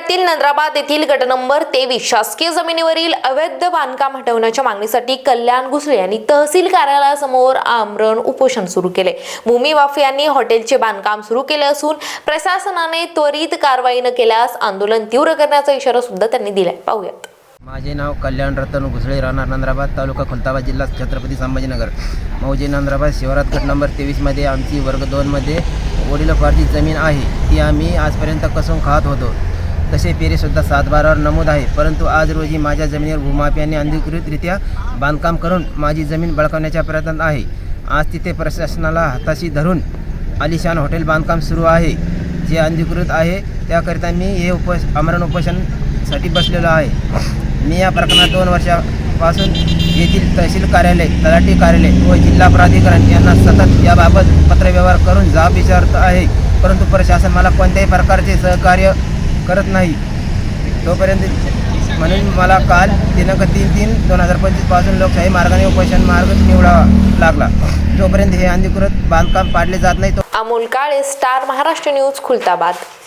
जिल्ह्यातील नंद्राबाद येथील गट नंबर तेवीस शासकीय जमिनीवरील अवैध बांधकाम हटवण्याच्या मागणीसाठी कल्याण घुसळे यांनी तहसील कार्यालयासमोर आमरण उपोषण सुरू केले. भूमी वाफियांनी हॉटेलचे बांधकाम सुरू केले असून प्रशासनाने त्वरित कारवाई न केल्यास आंदोलन तीव्र करण्याचा इशारा सुद्धा त्यांनी दिलाय. पाहूयात. माझे नाव कल्याण रतन घुसळे राहणार नंद्राबाद तालुका खुलताबाद जिल्हा छत्रपती संभाजीनगर. मौजे नंद्राबाद शिवारात गट नंबर तेवीसमध्ये आमची वर्ग दोनमध्ये वडिलोपार्जित जमीन आहे ती आम्ही आजपर्यंत कसून खात होतो. तसे पेरेसुद्धा सातबारावर नमूद आहे परंतु आज रोजी माझ्या जमिनीवर भूमाफियांनी अधिकृतरित्या बांधकाम करून माझी जमीन बळकावण्याच्या प्रयत्नात आहे. आज तिथे प्रशासनाला हाताशी धरून आलिशान हॉटेल बांधकाम सुरू आहे. जे अनधिकृत आहे त्याकरिता मी हे उप आमरण उपोषणसाठी बसलेलो आहे. मी या प्रकरणात दोन वर्षापासून येथील तहसील कार्यालय तलाठी कार्यालय व जिल्हा प्राधिकरण यांना सतत याबाबत पत्रव्यवहार करून जाब विचारत आहे. परंतु प्रशासन मला कोणत्याही प्रकारचे सहकार्य करत नाही. तोपर्यंत म्हणून मला काल दिनांक तीन तीन दोन हजार पंचवीसपासून लोकशाही मार्गाने उपोषण मार्ग निवडावा लागला. जोपर्यंत हे अधिकृत बांधकाम पाडले जात नाही तो अमोल काळे स्टार महाराष्ट्र न्यूज खुलताबाद.